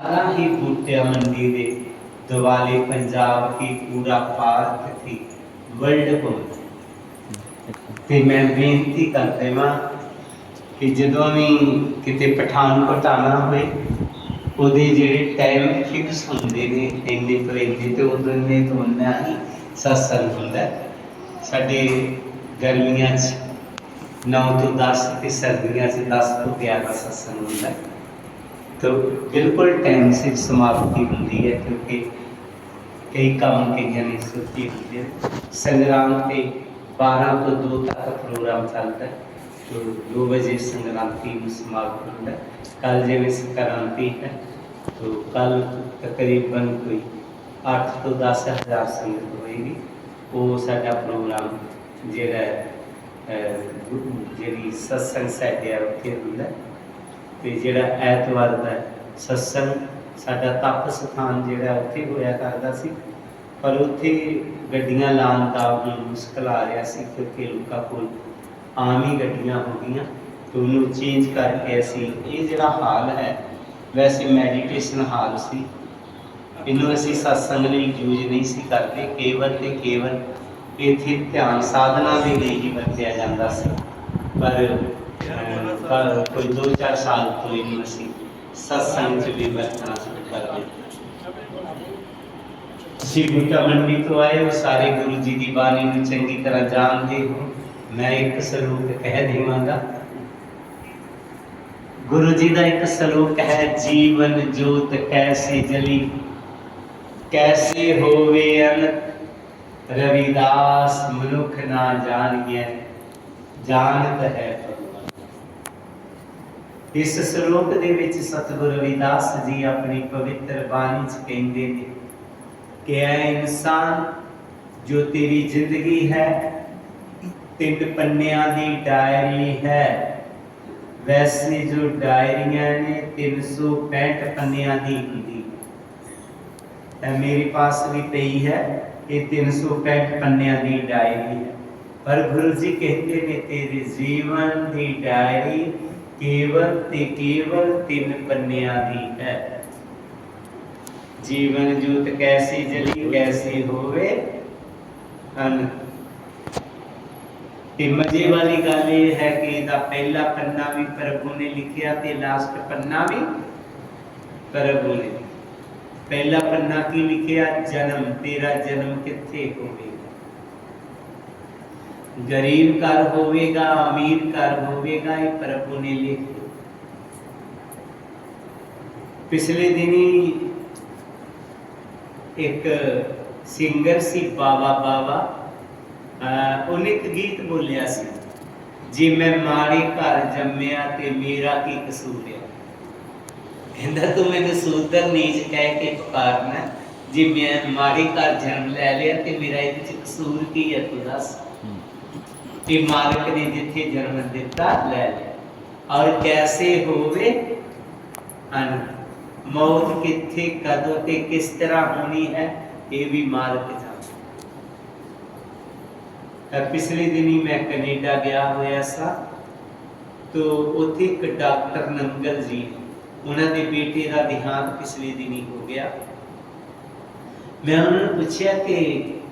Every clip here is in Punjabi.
सारा ही बूटिया मंडी दे दिवाली पंजाब की पूरा ਭਾਰਤ की ਵਰਲਡ ਘੁੰਮ ਤੇ ਮੈਂ ਬੇਨਤੀ ਕਰਦੇ ਹਾਂ ਕਿ ਜਦੋਂ ਵੀ ਕਿਤੇ ਪਠਾਨਕੋਟ ਆਉਣਾ ਹੋਏ ਉਹਦੇ ਜਿਹੜੇ ਟਾਈਮ ਫਿਕਸ ਹੁੰਦੇ ਨੇ ਇੰਨੇ ਤੋਂ ਇੰਨੇ ਤੇ ਉਦੋਂ ਨੇ ਤੋਂ ਉਨਾ ਹੀ ਸਤਸੰਗ ਹੁੰਦਾ ਹੈ। ਸਾਡੇ ਗਰਮੀਆਂ 'ਚ 9 ਤੋਂ 10 ਤੇ ਸਰਦੀਆਂ 'ਚ 10 ਤੋਂ 11 ਸਤਸੰਗ ਹੁੰਦਾ ਹੈ। तो बिल्कुल टाइम से समाप्ति होती है क्योंकि कई काम कई ने सोची होती है संग्राम के 12 तो 2 तक प्रोग्राम चलता है तो दो बजे संक्रांति में समाप्त होता है कल जिम्मे संक्रांति है तो कल तकरीबन कोई 8 तो 10 हज़ार संगत होएगी वो साडा प्रोग्राम ਜਿਹੜਾ ਅਹ, ਜਿਹੜੀ ਸਤਸੰਗ ਸਾਡੇ ਆ ਉੱਥੇ ਹੁੰਦਾ ਹੈ। ਤੇ ਜਿਹੜਾ ਐਤਵਾਰ ਦਾ ਸਤਸੰਗ, ਸਾਡਾ ਤਪ ਸਥਾਨ ਜਿਹੜਾ ਉੱਥੇ ਹੋਇਆ ਕਰਦਾ ਸੀ। ਪਰ ਉੱਥੇ ਗੱਡੀਆਂ ਲਾਉਣ ਦਾ ਹੁਣ ਮੁਸ਼ਕਲ ਆ ਰਿਹਾ ਸੀ ਕਿਉਂਕਿ ਲੋਕਾਂ ਕੋਲ ਆਮ ਹੀ ਗੱਡੀਆਂ ਹੋ ਗਈਆਂ ਤੇ ਉਹਨੂੰ ਚੇਂਜ ਕਰਕੇ ਅਸੀਂ, ਇਹ ਜਿਹੜਾ ਹਾਲ ਹੈ, ਵੈਸੇ ਮੈਡੀਟੇਸ਼ਨ ਹਾਲ ਸੀ। ਇਹਨੂੰ ਅਸੀਂ ਸਤਸੰਗ ਲਈ ਯੂਜ਼ ਨਹੀਂ ਸੀ ਕਰਦੇ, ਕੇਵਲ ਤੇ ਕੇਵਲ ਇੱਥੇ ਧਿਆਨ, ਸਾਧਨਾ ਦੇ ਲਈ ਹੀ ਵਰਤਿਆ ਜਾਂਦਾ ਸੀ। ਪਰ ਅਹ, ਪਰ ਕੋਈ 2-4 ਸਾਲ ਤੋਂ ਇਹਨੂੰ ਅਸੀਂ ਸਤਸੰਗ 'ਚ ਵੀ ਵਰਤਣਾ ਸ਼ੁਰੂ ਕਰ ਦਿੱਤਾ। ਤੁਸੀਂ ਬੂਟਾ ਮੰਡੀ ਤੋਂ ਆਏ ਹੋ ਸਾਰੇ ਗੁਰੂ ਜੀ ਦੀ ਬਾਣੀ ਨੂੰ ਚੰਗੀ ਤਰ੍ਹਾਂ ਜਾਣਦੇ ਹੋ। ਮੈਂ ਇੱਕ ਸਲੋਕ ਕਹਿ ਦੇਵਾਂਗਾ। ਗੁਰੂ ਜੀ ਦਾ ਇੱਕ ਸਲੋਕ ਹੈ ਜੀਵਨ ਜੋਤ ਕੈਸੇ ਜਲੀ? ਕੈਸੇ ਹੋਵੇ ਅਨੰਤ? ਰਵਿਦਾਸ ਮਨੁੱਖ ਨਾ ਜਾਣੀਐ ਜਾਣਤ ਹੈ ਇਸ ਸ਼ਲੋਕ ਦੇ ਵਿੱਚ ਸਤਿਗੁਰੂ ਰਵਿਦਾਸ ਜੀ ਆਪਣੀ ਪਵਿੱਤਰ ਬਾਣੀ 'ਚ ਕਹਿੰਦੇ ਨੇ ਕਿ ਐ ਇਨਸਾਨ ਜੋ ਤੇਰੀ ਜ਼ਿੰਦਗੀ ਹੈ, ਤਿੰਨ ਪੰਨਿਆਂ ਦੀ ਡਾਇਰੀ ਹੈ। ਵੈਸੇ ਜੋ ਡਾਇਰੀਆਂ ਨੇ 365 ਪੰਨਿਆਂ ਦੀ ਹੁੰਦੀ। ਹੈ ਮੇਰੇ ਪਾਸ ਵੀ ਪਈ ਹੈ ਇਹ 365 ਪੰਨਿਆਂ ਦੀ ਡਾਇਰੀ ਹੈ। ਪਰ ਗੁਰੂ ਜੀ ਕਹਿੰਦੇ ਨੇ, ਤੇਰੇ ਜੀਵਨ ਦੀ ਡਾਇਰੀ ਕੇਵਲ ਤੇ ਕੇਵਲ ਤਿੰਨ ਪੰਨਿਆਂ ਦੀ ਹੈ। ਜੀਵਨ ਜੋਤ ਕੈਸੀ ਜਲੀ, ਕੈਸੀ ਹੋਵੇ, ਹਨ। ਤੇ ਮਜ਼ੇ ਵਾਲੀ ਗੱਲ ਇਹ ਹੈ ਕਿ ਇਹਦਾ ਪਹਿਲਾ ਪੰਨਾ ਵੀ ਪ੍ਰਭੂ ਨੇ ਲਿਖਿਆ ਤੇ ਲਾਸਟ ਪੰਨਾ ਵੀ ਪ੍ਰਭੂ ਨੇ। ਪਹਿਲਾ ਪੰਨਾ ਕੀ ਲਿਖਿਆ? ਜਨਮ, ਤੇਰਾ ਜਨਮ ਕਿੱਥੇ ਹੋਵੇ? ਗਰੀਬ ਘਰ ਹੋਵੇਗਾ, ਅਮੀਰ ਘਰ ਹੋਵੇਗਾ, ਇਹ ਪ੍ਰਭੂ ਨੇ ਲਿਖਿਆ ਪਿਛਲੇ ਦਿਨੀ ਇੱਕ ਸਿੰਗਰ ਸੀ, ਬਾਵਾ ਬਾਵਾ ਉਹਨੇ ਇੱਕ ਗੀਤ ਬੋਲਿਆ ਸੀ, ਜੇ ਮੈਂ ਮਾੜੇ ਘਰ ਜੰਮਿਆ ਤੇ ਮੇਰਾ ਕੀ ਕਸੂਰ ਹੈ ਕਹਿੰਦਾ, ਤੂੰ ਮੈਨੂੰ ਸੂਦਰ ਨੀਚ ਕਹਿ ਕੇ ਪੁਕਾਰਨਾ ਜੇ ਮੈਂ ਮਾੜੇ ਘਰ ਜਨਮ ਲੈ ਲਿਆ ਤੇ ਮੇਰਾ ਇਹਦੇ ਚ ਕਸੂਰ ਕੀ ਹੈ ਤੂੰ ਦੱਸ? ਤੇ ਮਾਲਕ ਨੇ ਜਿੱਥੇ ਜਨਮ ਦਿੱਤਾ, ਲੈ ਲਿਆ। ਔਰ ਕੈਸੇ ਹੋਵੇ? ਅਨ, ਮੌਤ ਕਿੱਥੇ, ਕਦੋਂ ਤੇ ਕਿਸ ਤਰ੍ਹਾਂ ਹੋਣੀ ਹੈ, ਇਹ ਵੀ ਮਾਲਕ ਜਾਣਦਾ। ਪਿਛਲੇ ਦਿਨੀ ਮੈਂ ਕੈਨੇਡਾ ਗਿਆ ਹੋਇਆ ਸਾਂ, ਤੋ ਉੱਥੇ ਇੱਕ ਡਾਕਟਰ ਨੰਗਲ ਜੀ ਉਹਨਾਂ ਦੇ ਬੇਟੇ ਦਾ ਦੇਹਾਂਤ ਪਿਛਲੇ ਦਿਨੀ ਹੋ ਗਿਆ। ਮੈਂ ਉਹਨਾਂ ਨੂੰ ਪੁੱਛਿਆ ਕਿ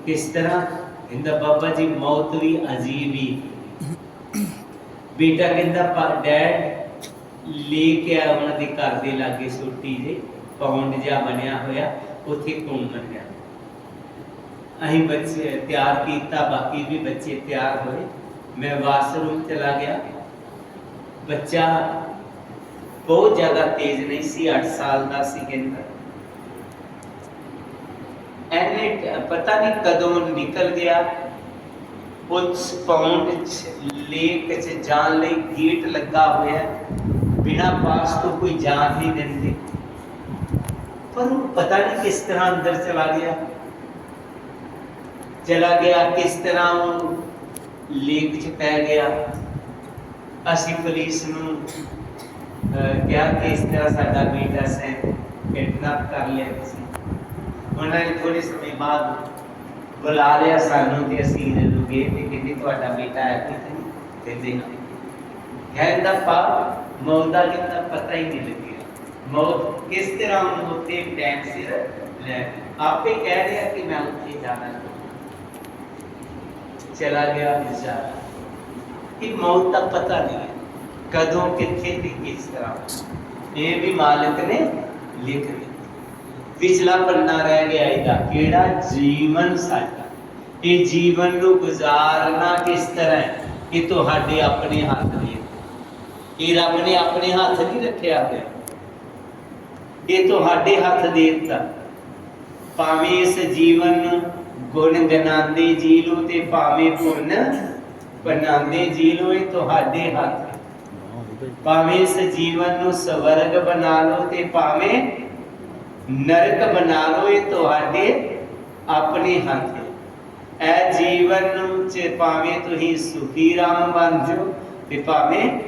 ਕਿਸ ਤਰ੍ਹਾਂ ਕਹਿੰਦਾ, ਬਾਬਾ ਜੀ, ਮੌਤ ਵੀ ਅਜੀਬ ਹੀ। ਬੇਟਾ ਕਹਿੰਦਾ ਡੈਡ ਲੈ ਕੇ ਆ ਉਹਨਾਂ ਦੇ ਘਰ ਦੇ ਲਾਗੇ ਛੋਟੀ ਜਿਹੀ ਪੌਂਡ ਜਿਹਾ ਬਣਿਆ ਹੋਇਆ, ਉੱਥੇ ਘੁੰਮਣ ਗਿਆ ਅਸੀਂ ਬੱਚੇ ਤਿਆਰ ਕੀਤਾ, ਬਾਕੀ ਵੀ ਬੱਚੇ ਤਿਆਰ ਹੋਏ। ਮੈਂ ਵਾਸ਼ਰੂਮ ਚਲਾ ਗਿਆ। ਬੱਚਾ ਬਹੁਤ ਜ਼ਿਆਦਾ ਤੇਜ਼ ਨਹੀਂ ਸੀ 8 ਸਾਲ ਦਾ ਸੀ ਕਹਿੰਦਾ। ਐਨੇ ਪਤਾ ਨਹੀਂ ਕਦੋਂ ਨਿਕਲ ਗਿਆ ਉਸ ਪੌਂਡ ਲੇਕ ਚ ਜਾਣ ਲਈ ਗੇਟ ਲੱਗਾ ਹੋਇਆ ਹੈ। ਪਾਸ ਤੋਂ ਕੋਈ ਜਾਣ ਨਹੀਂ ਦਿੰਦੇ ਪਰ ਉਹ ਪਤਾ ਨਹੀਂ ਕਿਸ ਤਰ੍ਹਾਂ ਅੰਦਰ ਚਲਾ ਗਿਆ ਚਲਾ ਗਿਆ ਕਿਸ ਤਰ੍ਹਾਂ ਉਹ ਲੇਕ ਚ ਪੈ ਗਿਆ ਅਸੀਂ ਪੁਲਿਸ ਨੂੰ ਕਿਹਾ ਕਿ ਇਸ ਤਰ੍ਹਾਂ ਸਾਡਾ ਬੇਟਾ ਸੈਂ ਕਿਡਨੈਪ ਕਰ ਲਿਆ ਤੁਸੀਂ ਉਹਨਾਂ ਨੇ ਥੋੜੇ ਸਮੇਂ ਬਾਅਦ ਬੁਲਾ ਲਿਆ ਸਾਨੂੰ ਤੇ ਅਸੀਂ ਜਦੋਂ ਗਏ ਤੇ ਕਹਿੰਦੇ, ਤੁਹਾਡਾ ਬੇਟਾ ਹੈ ਕਿਤੇ ਕਹਿੰਦੇ ਹਾਂ। ਕਹਿੰਦਾ ਪਾ ਮੌਤ ਦਾ ਕਹਿੰਦਾ ਪਤਾ ਹੀ ਨਹੀਂ ਲੱਗਿਆ। ਮੌਤ ਕਿਸ ਤਰ੍ਹਾਂ ਉਹਨੂੰ ਉੱਥੇ ਟਾਈਮ ਸਿਰ ਲੈ ਆਪੇ ਕਹਿ ਰਿਹਾ ਕਿ ਮੈਂ ਉੱਥੇ ਜਾਣਾ ਚਲਾ ਗਿਆ ਵਿਚਾਰਾ ਕਿ ਮੌਤ ਦਾ ਪਤਾ ਨਹੀਂ ਹੈ ਕਦੋਂ, ਕਿੱਥੇ ਤੇ ਕਿਸ ਤਰ੍ਹਾਂ। ਇਹ ਵੀ ਮਾਲਕ ਨੇ ਲਿਖ ਦਿੱਤਾ ਪਿਛਲਾ ਪੰਨਾ ਰਹਿ ਗਿਆ ਇਹਦਾ। ਕਿਹੜਾ? ਜੀਵਨ ਸਾਡਾ। ਇਹ ਜੀਵਨ ਨੂੰ ਗੁਜ਼ਾਰਨਾ ਕਿਸ ਤਰ੍ਹਾਂ ਇਹ ਤੁਹਾਡੇ ਆਪਣੇ ਹੱਥ ਵਿੱਚ ਇਹ ਰੱਬ ਨੇ ਆਪਣੇ ਹੱਥ ਨਹੀਂ ਰੱਖਿਆ ਹੋਇਆ। ਇਹ ਤੁਹਾਡੇ ਹੱਥ ਦੇ ਦਿੱਤਾ। ਭਾਵੇਂ ਇਸ ਜੀਵਨ ਨੂੰ ਗੁਣ ਗਨਾਉਂਦੇ ਜੀ ਲੋ ਤੇ ਭਾਵੇਂ ਪੁੰਨ ਬਣਾਉਂਦੇ ਜੀ ਲੋ ਇਹ ਤੁਹਾਡੇ ਹੱਥ। ਭਾਵੇਂ ਇਸ ਜੀਵਨ ਨੂੰ ਸਵਰਗ ਬਣਾ ਲਓ ਤੇ ਭਾਵੇਂ ਨਰਕ ਬਣਾ ਲਓ ਇਹ ਤੁਹਾਡੇ ਆਪਣੇ ਹੱਥ। ਹੈ ਇਹ ਜੀਵਨ ਨੂੰ ਚ ਭਾਵੇਂ ਤੁਸੀਂ ਸੁਖੀ ਰਾਮ ਬਣ ਜਾਓ ਤੇ ਭਾਵੇਂ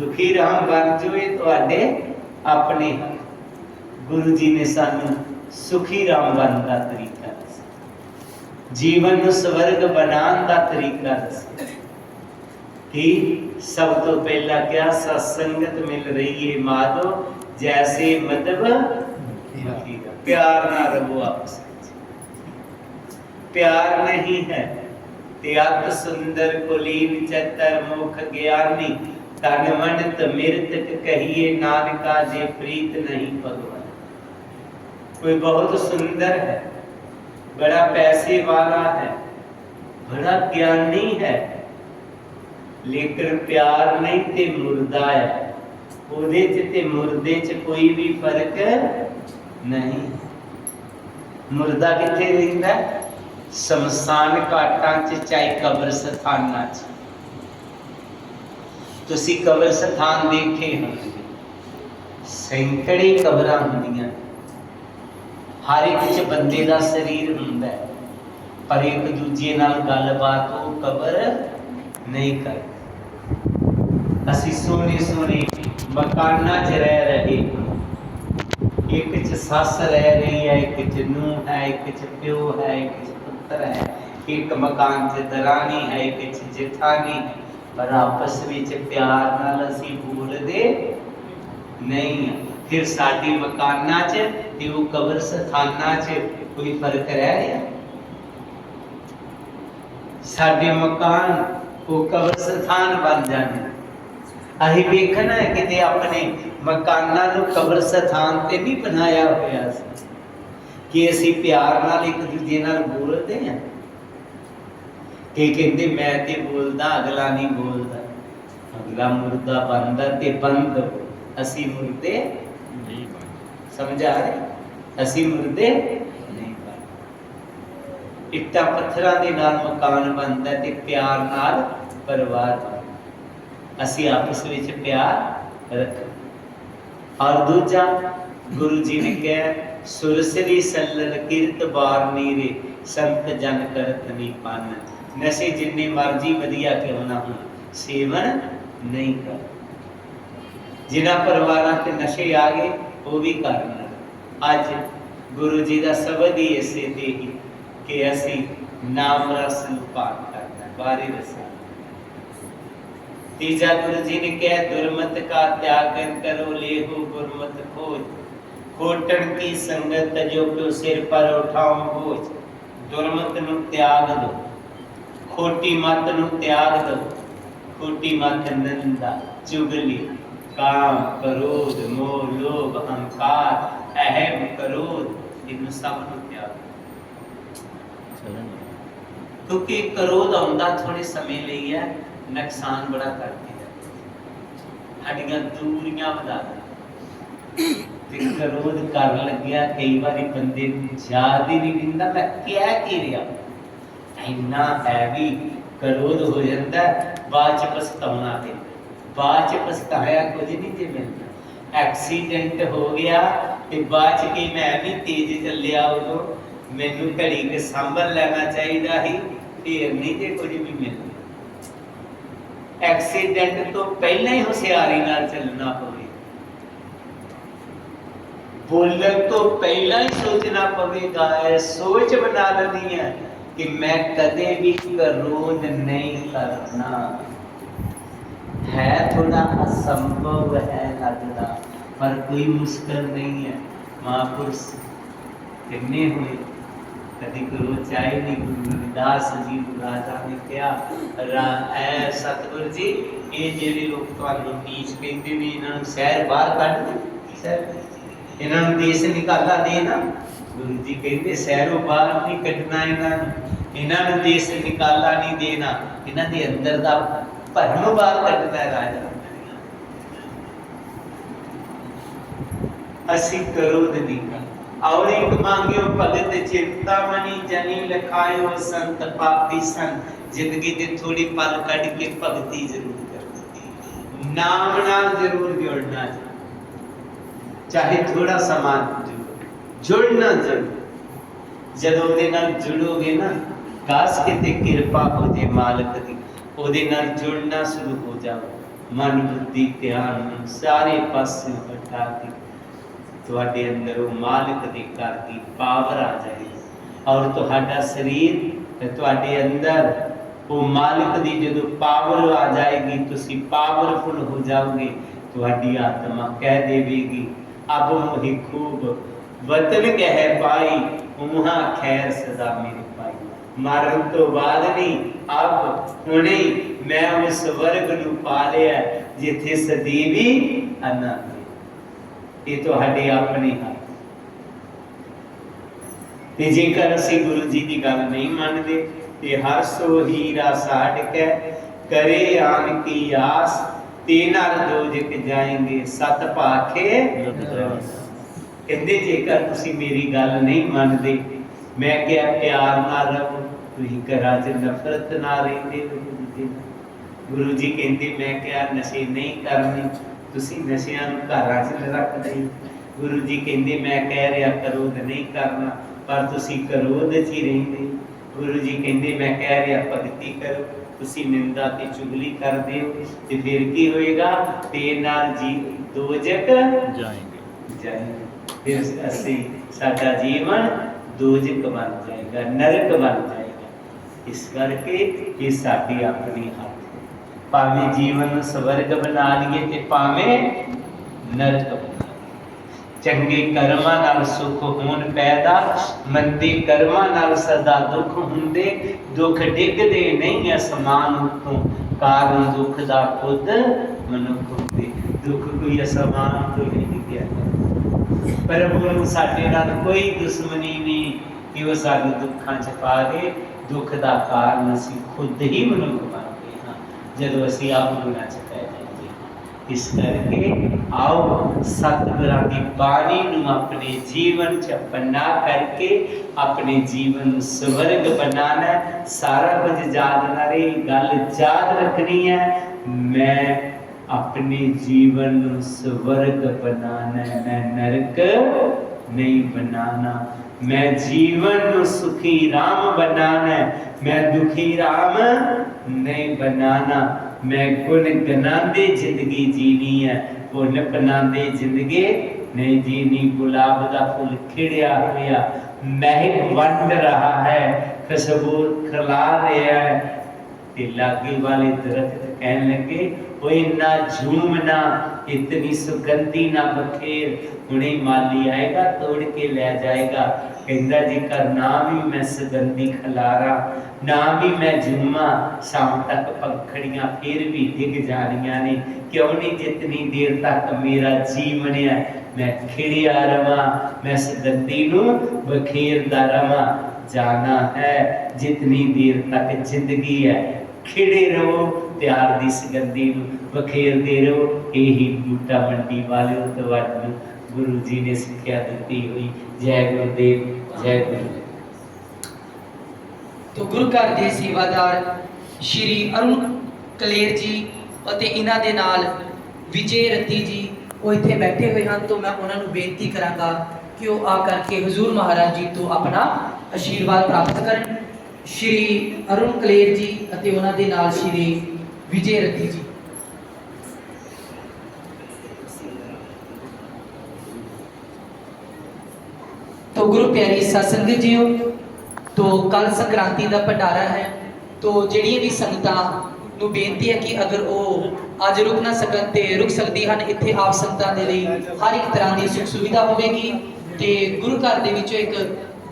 ਦੁਖੀ ਰਾਮ ਬਣ ਜਾਓ, ਇਹ ਤੁਹਾਡੇ ਆਪਣੇ ਹੱਥ। ਗੁਰੂ ਜੀ ਨੇ ਸਾਨੂੰ ਸੁਖੀ ਰਾਮ ਬਣਨ ਦਾ ਤਰੀਕਾ ਦੱਸਿਆ। ਜੀਵਨ ਨੂੰ ਸਵਰਗ ਬਣਾਉਣ ਦਾ ਤਰੀਕਾ ਦੱਸਿਆ। ਕਿ ਸਭ ਤੋਂ ਪਹਿਲਾਂ ਕਿਹਾ ਸਤ ਸੰਗਤ ਮਿਲ ਰਹੀ ਹੈ ਮਾਧੋ, ਜੈਸੇ ਮਤਲਬ ਮਖੀਰਾ ਪਿਆਰ ਨਾਲ ਰਹੋ ਆਪਸ ਵਿੱਚ ਪਿਆਰ ਨਹੀਂ ਹੈ ਤੇ ਅਤ ਸੁੰਦਰ ਕੁਲੀਨ ਚਤਰ ਮੁਖ ਗਿਆਨੀ ਤਨ ਮਨ ਤਮਿਰਤਕ ਕਹੀਏ ਨਾਨਕਾ ਜੇ ਪ੍ਰੀਤ ਨਹੀਂ ਭਗਵਾਨ ਕੋਈ ਬਹੁਤ ਸੁੰਦਰ ਹੈ ਬੜਾ ਪੈਸੇ ਵਾਲਾ ਹੈ ਬੜਾ ਗਿਆਨੀ ਹੈ ਲੇਕਿਨ ਪਿਆਰ ਨਹੀਂ ਤੇ ਮੁਰਦਾ ਹੈ ਉਹਦੇ ਚ ਤੇ ਮੁਰਦੇ ਚ ਕੋਈ ਵੀ ਫ਼ਰਕ ਨਹੀਂ। ਮੁਰਦਾ ਕਿੱਥੇ ਰਹਿੰਦਾ ਸ਼ਮਸ਼ਾਨ ਘਾਟਾਂ ਚ ਚਾਹੇ ਕਬਰ ਸਥਾਨਾਂ ਚ। ਤੁਸੀਂ ਕਬਰ ਸਥਾਨ ਦੇਖੇ ਹੋਣਗੇ। ਸੈਂਕੜੇ ਕਬਰਾਂ ਹੁੰਦੀਆਂ। ਹਰ ਇੱਕ ਚ ਬੰਦੇ ਦਾ ਸਰੀਰ ਹੁੰਦਾ ਹੈ। ਪਰ ਇੱਕ ਦੂਜੇ ਨਾਲ ਗੱਲਬਾਤ ਉਹ ਕਬਰ ਨਹੀਂ ਕਰ ਅਸੀਂ ਸੋਹਣੇ ਸੋਹਣੇ ਮਕਾਨਾਂ 'ਚ ਰਹਿ ਰਹੇ ਹਾਂ। ਇੱਕ 'ਚ ਸੱਸ ਰਹਿ ਰਹੀ ਹੈ, ਇੱਕ 'ਚ ਨੂੰਹ ਹੈ, ਇੱਕ 'ਚ ਪਿਓ ਹੈ, ਇੱਕ 'ਚ ਪੁੱਤਰ ਹੈ। ਇੱਕ ਮਕਾਨ 'ਚ ਦਰਾਣੀ ਹੈ, ਇੱਕ 'ਚ ਜੇਠਾਣੀ ਹੈ। ਪਰ ਆਪਸ ਵਿੱਚ ਪਿਆਰ ਨਾਲ ਅਸੀਂ ਬੋਲਦੇ ਨਹੀਂ ਫਿਰ ਸਾਡੀ ਮਕਾਨਾਂ 'ਚ ਤੇ ਉਹ ਕਬਰ 'ਚ ਕੋਈ ਫ਼ਰਕ ਰਹਿ ਗਿਆ ਸਾਡੇ ਮਕਾਨ ਉਹ ਕਬਰ ਸਥਾਨ ਬਣ ਜਾਣ। ਅਸੀਂ ਵੇਖਣਾ ਹੈ ਕਿਤੇ ਆਪਣੇ ਮਕਾਨਾਂ ਨੂੰ ਕਬਰ ਸਥਾਨ ਤੇ ਨਹੀਂ ਬਣਾਇਆ ਹੋਇਆ ਸੀ, ਕਿ ਅਸੀਂ ਪਿਆਰ ਨਾਲ ਇੱਕ ਦੂਜੇ ਨਾਲ ਬੋਲਦੇ ਹਾਂ? ਕਿ ਕਹਿੰਦੇ, ਮੈਂ ਤੇ ਬੋਲਦਾ, ਅਗਲਾ ਨਹੀਂ ਬੋਲਦਾ। ਅਗਲਾ ਮੁਰਦਾ ਬੰਦਾ ਤੇ ਬੰਦ ਅਸੀਂ ਮੁਰਦੇ ਸਮਝ ਆ ਰਿਹਾ? ਅਸੀਂ ਮੁਰਦੇ ਨਹੀਂ ਬਣ ਇੱਟਾਂ ਪੱਥਰਾਂ ਦੇ ਨਾਲ ਮਕਾਨ ਬਣਦਾ ਤੇ ਪਿਆਰ ਨਾਲ ਪਰਿਵਾਰ ਅਸੀਂ ਆਪਸ ਵਿੱਚ ਪਿਆਰ ਰੱਖ। ਔਰ ਦੂਜਾ ਗੁਰੂ ਜੀ ਨੇ ਕਿਹਾ ਸੁਰਸਰੀ ਸੱਲਰ ਕਿਰਤ ਬਾਰ ਨੀਰੇ, ਸੰਤ ਜਨ ਕਰਤ ਨੀ ਪਾਨ। ਨਸ਼ੇ ਜਿੰਨੇ ਮਰਜ਼ੀ ਵਧੀਆ ਕਿਉਂ ਨਾ ਹੋਣ, ਸੇਵਨ ਨਹੀਂ ਕਰ। ਜਿਨ੍ਹਾਂ ਪਰਿਵਾਰਾਂ ਤੇ ਨਸ਼ੇ ਆ ਗਏ, ਉਹ ਵੀ ਕਰਨ ਅੱਜ ਗੁਰੂ ਜੀ ਦਾ ਸ਼ਬਦ ਹੀ ਇਸੇ ਤੇ ਹੀ ਕਿ ਅਸੀਂ ਨਾਮ ਰਸ ਨੂੰ ਪਾਠ ਕਰਨਾ ਬਾਰੇ ਰਸਾ ਤੀਜਾ ਗੁਰੂ ਜੀ ਨੇ ਕਿਹਾ ਦੁਰਮਤ ਕਾ ਤਿਆਗ ਕਰੋ ਲੇਹੋ ਗੁਰਮਤ ਖੋਜ। ਖੋਟਣ ਕੀ ਸੰਗਤ ਜੋ ਕਿਉ ਸਿਰ ਪਰ ਉਠਾਉ ਬੋਝ? ਦੁਰਮਤ ਨੂੰ ਤਿਆਗ ਦੋ। ਖੋਟੀ ਮਤ ਨੂੰ ਤਿਆਗ ਦੋ। ਖੋਟੀ ਮਤ ਨੰਦਾ ਚੁਗਲੀ। ਕਾਮ ਕਰੋਧ ਮੋਹ ਲੋਭ ਹੰਕਾਰ ਅਹਮ ਕਰੋਧ ਇਹਨੂੰ ਸਭ ਨੂੰ ਤਿਆਗ। ਕਿਉਂਕਿ ਕਰੋਧ ਆਉਂਦਾ ਥੋੜੇ ਸਮੇਂ ਲਈ ਹੈ ਨੁਕਸਾਨ ਬੜਾ ਕਰਦੀ ਹੈ ਸਾਡੀਆਂ ਦੂਰੀਆਂ ਵਧਾ ਦਿੰਦੀ ਤੇ ਕਰੋਧ ਕਰਨ ਲੱਗਿਆ, ਕਈ ਵਾਰੀ ਬੰਦੇ ਨੂੰ ਯਾਦ ਹੀ ਨਹੀਂ ਰਹਿੰਦਾ ਮੈਂ ਕਹਿ ਕੀ ਰਿਹਾ। ਇੰਨਾ ਹੈਵੀ ਕਰੋਧ ਹੋ ਜਾਂਦਾ, ਬਾਅਦ ਚ ਪਛਤਾਉਣਾ ਤੇ। ਬਾਅਦ ਚ ਪਛਤਾਇਆ ਕੁਝ ਨਹੀਂ ਜੇ ਮਿਲਦਾ। ਐਕਸੀਡੈਂਟ ਹੋ ਗਿਆ ਤੇ ਬਾਅਦ ਚ ਕਿ ਮੈਂ ਵੀ ਤੇਜ਼ ਚੱਲਿਆ ਉਦੋਂ। ਮੈਨੂੰ ਘੜੀ ਕੇ ਸੰਭਲ ਲੈਣਾ ਚਾਹੀਦਾ ਸੀ, ਫੇਰ ਨਹੀਂ ਤੇ ਕੁਝ ਵੀ ਮਿਲਦਾ। ਐਕਸੀਡੈਂਟ ਤੋਂ ਪਹਿਲਾਂ ਹੀ ਹੁਸ਼ਿਆਰੀ ਨਾਲ ਚੱਲਣਾ ਪਵੇ ਬੋਲਣ ਤੋਂ ਪਹਿਲਾਂ ਹੀ ਸੋਚਣਾ ਪਵੇਗਾ ਇਹ ਸੋਚ ਬਣਾ ਲੈਣੀ ਹੈ ਕਿ ਮੈਂ ਕਦੇ ਵੀ ਕਰੋਧ ਨਹੀਂ ਕਰਨਾ ਹੈ ਥੋੜਾ ਅਸੰਭਵ ਹੈ ਲੱਗਦਾ ਪਰ ਕੋਈ ਮੁਸ਼ਕਲ ਨਹੀਂ ਹੈ ਮਹਾਂਪੁਰਸ਼ ਕਿੰਨੇ ਹੋਏ ਕਦੀ ਗੁਰੂ ਚਾਹੇ ਨਹੀਂ ਗੁਰੂ ਰਵਿਦਾਸ ਜੀ ਨੂੰ ਰਾਜਾ ਨੇ ਕਿਹਾ ਰਾ- ਐ ਸਤਿਗੁਰ ਜੀ ਇਹ ਜਿਹੜੇ ਲੋਕ ਤੁਹਾਨੂੰ ਨੀਚ ਕਹਿੰਦੇ ਨੇ ਇਹਨਾਂ ਨੂੰ ਸ਼ਹਿਰ ਬਾਹਰ ਕੱਢ ਦੇ ਸ਼ਹਿਰ ਇਹਨਾਂ ਨੂੰ ਦੇਸ਼ ਨਿਕਾਲਾ ਦੇ ਨਾ ਗੁਰੂ ਜੀ ਕਹਿੰਦੇ ਸ਼ਹਿਰੋਂ ਬਾਹਰ ਨਹੀਂ ਕੱਢਣਾ ਇਹਨਾਂ ਨੂੰ ਇਹਨਾਂ ਨੂੰ ਦੇਸ਼ ਨਿਕਾਲਾ ਨਹੀਂ ਦੇਣਾ ਇਹਨਾਂ ਦੇ ਅੰਦਰ ਦਾ ਭਰਮ ਬਾਹਰ ਕੱਢਣਾ ਹੈ ਰਾਜਾ ਅਸੀਂ ਕਰੋਧ ਨਹੀਂ ਔਰ ਇੱਕ ਮੰਗਿਓ ਭਗਤ ਚਿੰਤਾ ਮਨੀ ਜਨੀ ਲਖਾਇਓ ਸੰਤ ਪਾਪੀ ਸੰ ਜ਼ਿੰਦਗੀ ਦੇ ਥੋੜੀ ਪਲ ਕੱਢ ਕੇ ਭਗਤੀ ਜ਼ਰੂਰ ਕਰੋ ਨਾਮ ਨਾਲ ਜ਼ਰੂਰ ਜੁੜਨਾ ਹੈ। ਚਾਹੇ ਥੋੜਾ ਸਮਾਂ ਜੁੜੋ। ਜੁੜਨਾ ਜ਼ਰੂਰ ਜਦੋਂ ਉਹਦੇ ਨਾਲ ਜੁੜੋਗੇ ਨਾ ਕਾਸ ਕਿਤੇ ਕਿਰਪਾ ਹੋ ਜੇ ਮਾਲਕ ਦੀ ਉਹਦੇ ਨਾਲ ਜੁੜਨਾ ਸ਼ੁਰੂ ਹੋ ਜਾਓ ਮਨ ਬੁੱਧੀ ਧਿਆਨ ਨੂੰ ਸਾਰੇ ਪਾਸੇ ਹਟਾ ਕੇ ਤੁਹਾਡੇ ਅੰਦਰ ਉਹ ਮਾਲਕ ਦੇ ਘਰ ਦੀ ਪਾਵਰ ਆ ਜਾਏਗੀ ਔਰ ਤੁਹਾਡਾ ਸਰੀਰ ਤੇ ਤੁਹਾਡੇ ਅੰਦਰ ਉਹ ਮਾਲਕ ਦੀ ਜਦੋਂ ਪਾਵਰ ਆ ਜਾਏਗੀ, ਤੁਸੀਂ ਪਾਵਰਫੁਲ ਹੋ ਜਾਓਗੇ, ਤੁਹਾਡੀ ਆਤਮਾ ਕਹਿ ਦੇਵੇਗੀ, ਅਬ ਮੋਹਿ ਖੂਬ ਵਤਨ ਕਹਿ ਪਾਈ ਉਮਹਾ ਖੈਰ ਸਦਾ ਮੇਰੇ ਪਾਈ ਮਰਨ ਤੋਂ ਬਾਅਦ ਨਹੀਂ ਅਬ ਹੁਣੇ ਹੀ ਮੈਂ ਉਸ ਵਰਗ ਨੂੰ ਪਾ ਲਿਆ ਜਿੱਥੇ ਸਦੀਵੀ ਅਨੰਦ ਇਹ ਤੁਹਾਡੇ ਆਪਣੇ ਹੱਥ ਤੇ ਜੇਕਰ ਅਸੀਂ ਗੁਰੂ ਜੀ ਦੀ ਗੱਲ ਨਹੀਂ ਮੰਨਦੇ, ਤੇ ਹਰ ਸੋ ਹੀਰਾ ਸਾੜ ਕੇ ਕਰੇ ਆਨ ਕੀ ਆਸ, ਤੇ ਨਰ ਦੋਜਕ ਜਾਏਂਗੇ, ਸਤ ਪਾਖੇ। ਕਹਿੰਦੇ, ਜੇਕਰ ਤੁਸੀਂ ਮੇਰੀ ਗੱਲ ਨਹੀਂ ਮੰਨਦੇ, ਮੈਂ ਕਿਹਾ, ਪਿਆਰ ਨਾਲ ਰਹੋ, ਤੁਸੀਂ ਘਰਾਂ 'ਚ ਨਫ਼ਰਤ ਨਾਲ ਰਹਿੰਦੇ ਗੁਰੂ ਜੀ। ਗੁਰੂ ਜੀ ਕਹਿੰਦੇ, ਮੈਂ ਕਿਹਾ, ਨਸ਼ੇ ਨਹੀਂ ਕਰਨੇ। ਤੁਸੀਂ ਨਸ਼ਿਆਂ ਨੂੰ ਘਰਾਂ 'ਚ ਰੱਖਦੇ। ਗੁਰੂ ਜੀ ਕਹਿੰਦੇ ਮੈਂ ਕਹਿ ਰਿਹਾ ਕਰੋਧ ਨਹੀਂ ਕਰਨਾ ਪਰ ਤੁਸੀਂ ਕਰੋਧ 'ਚ ਹੀ ਰਹਿੰਦੇ। ਗੁਰੂ ਜੀ ਕਹਿੰਦੇ ਮੈਂ ਕਹਿ ਰਿਹਾ ਭਗਤੀ ਕਰੋ ਤੁਸੀਂ ਨਿੰਦਾ ਤੇ ਚੁਗਲੀ ਕਰਦੇ ਹੋ ਤੇ ਫਿਰ ਕੀ ਹੋਏਗਾ ਤੇ ਨਾਲ ਜੀ ਦੋਜਕ ਜਾਏंगे ਜਾਏਗਾ ਫਿਰ ਅਸੀਂ ਸਾਡਾ ਜੀਵਨ ਦੋਜਕ ਬਣ ਜਾਏਗਾ ਨਰਕ ਬਣ ਜਾਏਗਾ ਇਸ ਕਰਕੇ ਇਹ ਸਾਡੀ ਆਪਣੀ ਹੱਥ। ਭਾਵੇਂ ਜੀਵਨ ਸਵਰਗ ਬਣਾ ਲਈਏ ਤੇ ਭਾਵੇਂ ਨਰਕ ਚੰਗੇ ਕਰਮਾਂ ਨਾਲ ਸੁਖ ਹੋਣ ਪੈਦਾ, ਮੰਦੇ ਕਰਮਾਂ ਨਾਲ ਸਦਾ ਦੁੱਖ ਹੁੰਦੇ, ਦੁੱਖ ਡਿੱਗਦੇ ਨਹੀਂ ਅਸਮਾਨ ਉਤੋਂ। ਕਾਰਨ ਦੁੱਖ ਦਾ ਖੁਦ ਮਨੁੱਖ ਹੁੰਦੇ। ਦੁੱਖ ਕੋਈ ਅਸਮਾਨ ਤੋਂ ਨਹੀਂ ਡਿੱਗਿਆ। ਪ੍ਰਭੂ ਨੂੰ ਸਾਡੇ ਨਾਲ ਕੋਈ ਦੁਸ਼ਮਣੀ ਨਹੀਂ ਕਿ ਉਹ ਸਾਨੂੰ ਦੁੱਖਾਂ ਚ ਪਾ ਦੇ। ਦੁੱਖ ਦਾ ਕਾਰਨ ਅਸੀਂ ਖੁਦ ਹੀ ਮਨੁੱਖ ਬਣਦੇ ਜਦੋਂ ਅਸੀਂ ਆਪ ਗੁਨਾਹ ਚ ਪੈ ਇਸ ਕਰਕੇ ਆਓ ਸਤਿਗੁਰਾਂ ਦੀ ਬਾਣੀ ਨੂੰ ਆਪਣੇ ਜੀਵਨ ਚ ਅਪਣਾ ਕਰਕੇ ਆਪਣੇ ਜੀਵਨ ਨੂੰ ਸਵਰਗ ਬਣਾਉਣਾ ਸਾਰਾ ਕੁਝ ਯਾਦ ਨਾ ਗੱਲ ਯਾਦ ਰੱਖਣੀ ਹੈ। ਮੈਂ ਆਪਣੇ ਜੀਵਨ ਨੂੰ ਸਵਰਗ ਬਣਾਉਣਾ ਮੈਂ ਨਰਕ ਨਹੀਂ ਬਣਾਉਣਾ। ਮੈਂ ਜੀਵਨ ਨੂੰ ਸੁਖੀ ਰਾਮ ਬਣਾਉਣਾ ਹੈ, ਮੈਂ ਦੁਖੀ ਰਾਮ ਨਹੀਂ ਬਣਾਉਣਾ। ਮੈਂ ਗੁਣ ਗਨਾਉਂਦੇ ਜ਼ਿੰਦਗੀ ਜੀਣੀ ਹੈ। ਪੁੰਨ ਪਨਾਉਂਦੇ ਜ਼ਿੰਦਗੀ ਨਹੀਂ ਜੀਣੀ। ਗੁਲਾਬ ਦਾ ਫੁੱਲ ਖਿੜਿਆ ਹੋਇਆ। ਮਹਿਕ ਵੰਡ ਰਹਾ ਹੈ। ਖੁਸ਼ਬੂ ਖਲਾ ਰਿਹਾ ਹੈ। ਤੇ ਲਾਗੇ ਵਾਲੇ ਦਰਖਤ ਕਹਿਣ ਲੱਗੇ ਓਏ ਨਾ ਝੂਮਣਾ ਇਤਨੀ ਸੁਗੰਧੀ ਨਾ ਬਖੇਰ ਹੁਣੇ ਮਾਲੀ ਆਏਗਾ, ਤੋੜ ਕੇ ਲੈ ਜਾਏਗਾ। ਕਹਿੰਦਾ ਜੀ ਕਰ ਨਾ ਵੀ ਮੈਂ ਸੁਗੰਧੀ ਖਲਾਰਾ, ਨਾ ਵੀ ਮੈਂ ਝੂਮਾ ਸ਼ਾਮ ਤੱਕ ਪੰਖੜੀਆਂ ਫੇਰ ਵੀ ਡਿੱਗ ਜਾਣੀਆਂ ਨੇ। ਕਿਉਂ ਨਹੀਂ ਜਿਤਨੀ ਦੇਰ ਤੱਕ ਮੇਰਾ ਜੀ ਬਣਿਆ ਮੈਂ ਖਿੜਿਆ ਰਵਾਂ, ਮੈਂ ਸੁਗੰਧੀ ਨੂੰ ਬਖੇਰਦਾ ਰਵਾਂ। ਜਾਣਾ ਹੈ, ਜਿਤਨੀ ਦੇਰ ਤੱਕ ਜ਼ਿੰਦਗੀ ਹੈ, ਖਿੜੇ ਰਹੋ। ਪਿਆਰ ਦੀ ਸੁਗੰਧੀ ਨੂੰ ਬਖੇਰਦੇ ਰਹੋ। ਇਹੀ ਬੂਟਾ ਮੰਡੀ ਵਾਲਿਓ ਤੁਹਾਨੂੰ ਗੁਰੂ ਜੀ ਨੇ ਸਿੱਖਿਆ ਦਿੱਤੀ ਹੋਈ। ਜੈ ਗੁਰਦੇਵ, ਜੈ ਗੁਰੂ। ਤੋ ਗੁਰੂ ਘਰ ਦੇ ਸੇਵਾਦਾਰ ਸ਼੍ਰੀ ਅਰੁਣ ਕਲੇਰ ਜੀ ਅਤੇ ਇਹਨਾਂ ਦੇ ਨਾਲ ਵਿਜੇ ਰਤੀ ਜੀ ਉਹ ਇੱਥੇ ਬੈਠੇ ਹੋਏ ਹਨ। ਤੋਂ ਮੈਂ ਉਹਨਾਂ ਨੂੰ ਬੇਨਤੀ ਕਰਾਂਗਾ ਕਿ ਉਹ ਆ ਕਰਕੇ ਹਜ਼ੂਰ ਮਹਾਰਾਜ ਜੀ ਤੋਂ ਆਪਣਾ ਆਸ਼ੀਰਵਾਦ ਪ੍ਰਾਪਤ ਕਰਨ। ਸ਼੍ਰੀ ਅਰੁਣ ਕਲੇਰ ਜੀ ਅਤੇ ਉਹਨਾਂ ਦੇ ਨਾਲ ਸ਼੍ਰੀ ਵਿਜੇ ਰਤੀ ਜੀ। ਤੋ ਗੁਰੂ ਪਿਆਰੀ ਸਤਸੰਗ ਜੀਓ ਤੋ ਕੱਲ ਸੰਕ੍ਰਾਂਤੀ ਦਾ ਭੰਡਾਰਾ ਹੈ ਤੋ ਜਿਹੜੀਆਂ ਵੀ ਸੰਗਤਾਂ ਨੂੰ ਬੇਨਤੀ ਹੈ ਕਿ ਅਗਰ ਉਹ ਅੱਜ ਰੁਕ ਨਾ ਸਕਣ ਤੇ ਰੁਕ ਸਕਦੀ ਹਨ ਇੱਥੇ ਆਪ ਸੰਗਤਾਂ ਦੇ ਲਈ ਹਰ ਇੱਕ ਤਰ੍ਹਾਂ ਦੀ ਸੁੱਖ ਸੁਵਿਧਾ ਹੋਵੇਗੀ ਤੇ ਗੁਰੂ ਘਰ ਦੇ ਵਿੱਚੋਂ ਇੱਕ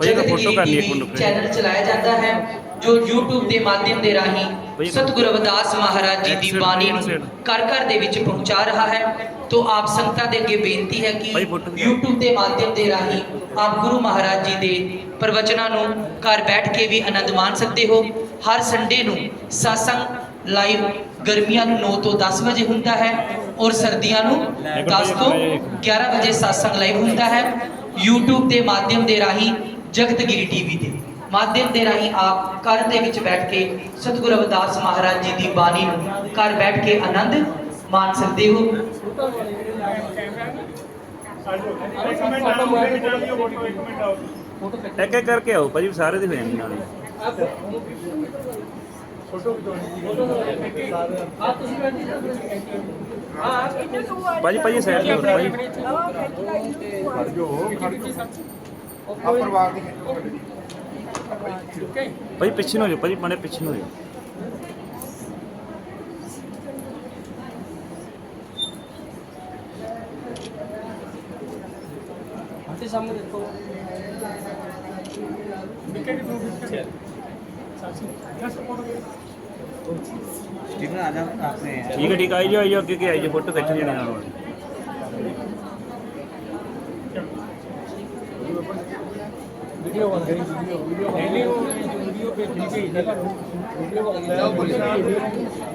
ਜਗਤਗੀਰੀ ਟੀਵੀ ਚੈਨਲ ਚਲਾਇਆ ਜਾਂਦਾ ਹੈ ਜੋ YouTube ਦੇ ਮਾਧਿਅਮ ਦੇ ਰਾਹੀਂ ਸਤਿਗੁਰੂ ਰਵਿਦਾਸ ਮਹਾਰਾਜ ਜੀ ਦੀ ਬਾਣੀ ਨੂੰ ਘਰ ਘਰ ਦੇ ਵਿੱਚ ਪਹੁੰਚਾ ਰਿਹਾ ਹੈ। ਤੋਂ ਆਪ ਸੰਗਤਾਂ ਦੇ ਅੱਗੇ ਬੇਨਤੀ ਹੈ ਕਿ YouTube ਦੇ ਮਾਧਿਅਮ ਦੇ ਰਾਹੀਂ ਆਪ ਗੁਰੂ ਮਹਾਰਾਜ ਜੀ ਦੇ ਪ੍ਰਵਚਨਾਂ ਨੂੰ ਘਰ ਬੈਠ ਕੇ ਵੀ ਆਨੰਦ ਮਾਣ ਸਕਦੇ ਹੋ। ਹਰ ਸੰਡੇ ਨੂੰ satsang ਲਾਈਵ ਗਰਮੀਆਂ ਨੂੰ 9 ਤੋਂ 10 ਵਜੇ ਹੁੰਦਾ ਹੈ ਔਰ ਸਰਦੀਆਂ ਨੂੰ 10 ਤੋਂ 11 ਵਜੇ satsang ਲਾਈਵ ਹੁੰਦਾ ਹੈ। YouTube ਦੇ ਮਾਧਿਅਮ ਦੇ ਰਾਹੀਂ ਜਗਤਗਿਰੀ ਟੀਵੀ ਦੇ ਮਾਧਿਅਮ ਦੇ ਰਾਹੀਂ ਆਪ ਘਰ ਦੇ ਵਿੱਚ ਬੈਠ ਕੇ ਸਤਿਗੁਰੂ ਰਵਿਦਾਸ ਮਹਾਰਾਜ ਜੀ ਦੀ ਬਾਣੀ ਨੂੰ ਘਰ ਬੈਠ ਕੇ ਆਨੰਦ ਮਾਣ ਸਕਦੇ ਹੋ। ਇੱਕ ਇੱਕ ਕਰਕੇ ਆਓ ਭਾਜੀ ਸਾਰੇ ਦੇ ਹੋ ਜਾਣਗੇ ਨਾਲ। ਭਾਜੀ ਭਾਜੀ ਸਾਈਡ ਤੇ ਭਾਜੀ। ਭਾਈ ਪਿੱਛੇ ਨੂੰ ਹੋ ਜਾ ਭਾਈ ਮਾੜੇ ਪਿੱਛੇ ਨੂੰ ਹੋ ਜਾ ਸਾਹਮਣੇ ਦੇਖੋ। ਵਿਕਟ ਨੂੰ ਵਿਕਟ ਸਾਚੀ ਕਿਆ ਸਪੋਰਟ ਠੀਕ ਆ ਜਾ ਆਪਣੇ ਠੀਕ ਹੈ ਠੀਕ ਆਈ ਜਾਓ ਆਈ ਜਾਓ ਅੱਗੇ ਅੱਗੇ ਆਈ ਜਾਓ ਫੋਟੋ ਖਿੱਚ ਲੈਣਾ ਨਾਲ ਵਾਲੀ। ਵੀਡੀਓ ਬਣ ਗਈ ਵੀਡੀਓ ਨਹੀਂ ਨਹੀਂ ਵੀਡੀਓ ਪੇ ਠੀਕ ਹੈ ਵੀਡੀਓ ਬਣ ਗਈ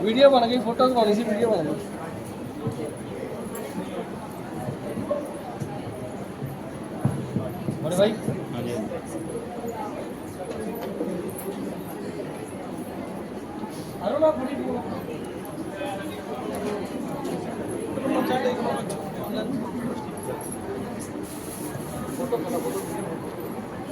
ਵੀਡੀਓ ਬਣ ਗਈ